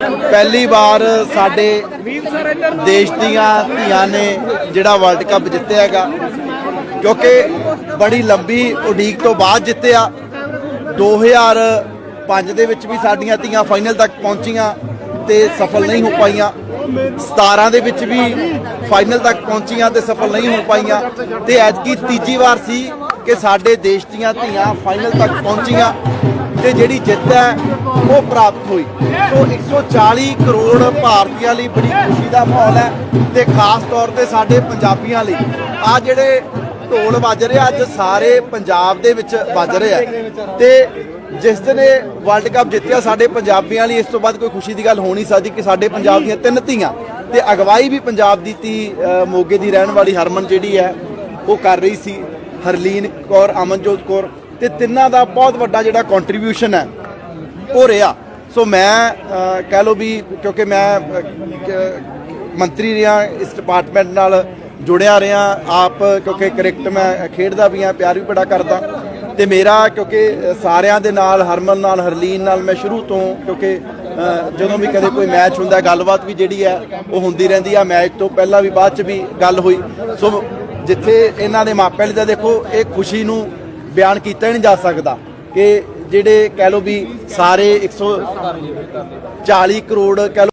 ਪਹਿਲੀ ਵਾਰ ਸਾਡੇ ਦੇਸ਼ ਦੀਆਂ ਧੀਆਂ ਨੇ ਜਿਹੜਾ ਵਰਲਡ ਕੱਪ ਜਿੱਤਿਆ ਹੈਗਾ, ਕਿਉਂਕਿ ਬੜੀ ਲੰਬੀ ਉਡੀਕ ਤੋਂ ਬਾਅਦ ਜਿੱਤਿਆ। 2005 ਦੇ ਵਿੱਚ ਵੀ ਸਾਡੀਆਂ ਧੀਆਂ ਫਾਈਨਲ ਤੱਕ ਪਹੁੰਚੀਆਂ ਤੇ ਸਫਲ ਨਹੀਂ ਹੋ ਪਾਈਆਂ। 17 ਦੇ ਵਿੱਚ ਵੀ ਫਾਈਨਲ ਤੱਕ ਪਹੁੰਚੀਆਂ ਤੇ ਸਫਲ ਨਹੀਂ ਹੋ ਪਾਈਆਂ। ਤੇ ਐਤਕੀ ਤੀਜੀ ਵਾਰ ਸੀ ਕਿ ਸਾਡੇ ਦੇਸ਼ ਦੀਆਂ ਧੀਆਂ ਫਾਈਨਲ ਤੱਕ ਪਹੁੰਚੀਆਂ। ਤੇ ਜਿਹੜੀ ਜਿੱਤ ਹੈ, ਉਹ ਪ੍ਰਾਪਤ ਹੋਈ। ਸੋ 140 ਕਰੋੜ ਭਾਰਤੀਆਂ ਲਈ ਬੜੀ ਖੁਸ਼ੀ ਦਾ ਮਾਹੌਲ ਹੈ ਤੇ ਖਾਸ ਤੌਰ ਤੇ ਸਾਡੇ ਪੰਜਾਬੀਆਂ ਲਈ। ਆ ਜਿਹੜੇ ਢੋਲ ਵੱਜ ਰਿਹਾ ਅੱਜ ਸਾਰੇ ਪੰਜਾਬ ਦੇ ਵਿੱਚ ਵੱਜ ਰਿਹਾ ਤੇ ਜਿਸ ਦਿਨ ਇਹ ਵਰਲਡ ਕੱਪ ਜਿੱਤਿਆ, ਸਾਡੇ ਪੰਜਾਬੀਆਂ ਲਈ ਇਸ ਤੋਂ ਬਾਅਦ ਕੋਈ ਖੁਸ਼ੀ ਦੀ ਗੱਲ ਹੋ ਨਹੀਂ ਸਕਦੀ ਕਿ ਸਾਡੇ ਪੰਜਾਬ ਦੀਆਂ ਤਿੰਨ ਧੀਆਂ ਤੇ ਅਗਵਾਈ ਵੀ ਪੰਜਾਬ ਦੀ ਧੀ ਮੋਗੇ ਦੀ ਰਹਿਣ ਵਾਲੀ ਹਰਮਨ ਜਿਹੜੀ ਹੈ, ਉਹ ਕਰ ਰਹੀ ਸੀ। ਹਰਲੀਨ ਕੌਰ, ਅਮਨਜੋਤ ਕੌਰ ਤੇ ਤਿੰਨਾਂ ਦਾ ਬਹੁਤ ਵੱਡਾ ਜਿਹੜਾ ਕੰਟਰੀਬਿਊਸ਼ਨ ਹੈ, ਉਹ ਰਿਹਾ। ਸੋ ਮੈਂ ਕਹਿ ਲਓ ਵੀ ਕਿਉਂਕਿ ਮੈਂ ਮੰਤਰੀ ਰਿਹਾ, ਇਸ ਡਿਪਾਰਟਮੈਂਟ ਨਾਲ ਜੁੜਿਆ ਰਿਹਾ, ਆਪ ਕਿਉਂਕਿ ਕ੍ਰਿਕਟ ਮੈਂ ਖੇਡਦਾ ਵੀ ਆ ਪਿਆਰ ਵੀ ਬੜਾ ਕਰਦਾ। ਤੇ ਮੇਰਾ ਕਿਉਂਕਿ ਸਾਰਿਆਂ ਦੇ ਨਾਲ, ਹਰਮਨ ਨਾਲ, ਹਰਲੀਨ ਨਾਲ ਮੈਂ ਸ਼ੁਰੂ ਤੋਂ ਕਿਉਂਕਿ ਜਦੋਂ ਵੀ ਕਦੇ ਕੋਈ ਮੈਚ ਹੁੰਦਾ, ਗੱਲਬਾਤ ਵੀ ਜਿਹੜੀ ਹੈ, ਉਹ ਹੁੰਦੀ ਰਹਿੰਦੀ ਆ। ਮੈਚ ਤੋਂ ਪਹਿਲਾਂ ਵੀ ਬਾਅਦ ਚ ਵੀ ਗੱਲ ਹੋਈ। ਸੋ ਜਿੱਥੇ ਇਹਨਾਂ ਦੇ ਮਾਪਿਆਂ ਲਈ ਤਾਂ ਦੇਖੋ, ਇਹ ਖੁਸ਼ੀ ਨੂੰ ਬਿਆਨ ਕੀਤਾ ਹੀ ਨਹੀਂ ਜਾ ਸਕਦਾ ਕਿ ਜਿਹੜੇ ਕਹਿ ਲਓ ਵੀ ਸਾਰੇ 140 ਕਰੋੜ ਕਹਿ ਲਓ